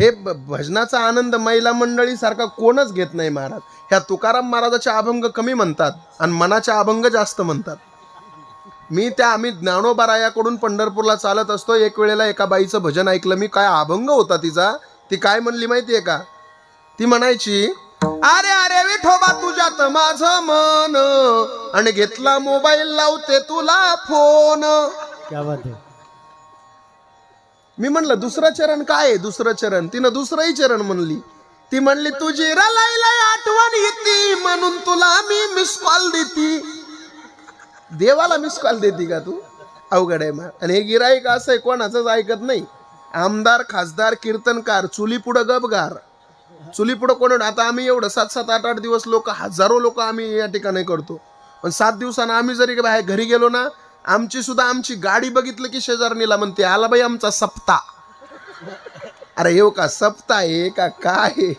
हे भजनाचा आनंद महिला मंडळी सारखा कोणच घेत नाही महाराज. ह्या तुकाराम महाराजाचे अभंग कमी म्हणतात आणि मनाच्या अभंग जास्त म्हणतात. मी त्या आम्ही ज्ञानोबारायाकडून पंढरपूरला चालत असतो. एक वेळेला एका बाईचं भजन ऐकलं. मी काय अभंग होता तिचा? ती काय म्हणली माहितीये का? ती म्हणायची अरे अरे विठोबा तुझ्यात माझं मन. आणि घेतला मोबाईल लावते तुला फोन. क्या बात है मी म्हणलं दुसरं चरण काय आहे दुसरं चरण? तिनं दुसरंही चरण म्हणली. ती म्हणली तुझी रलायलाय आठवण येते म्हणून तुला मी मिस कॉल देती. देवाला मिस कॉल देती का तू? अवघड आहे मग. आणि हे गिराईक असं आहे कोणाचंच ऐकत नाही. आमदार खासदार कीर्तनकार चुली पुढं गबगार चुली पुढं कोण आता आम्ही एवढं सात सात आठ आठ दिवस लोक हजारो लोक आम्ही या ठिकाणी करतो. पण सात दिवसानं आम्ही जरी बाहेर घरी गेलो ना आमची सुद्धा आमची गाडी बघितलं की शेजारणीला म्हणते आला बाई आमचा सप्ता अरे येऊ हो का सप्ता आहे का काय आहे?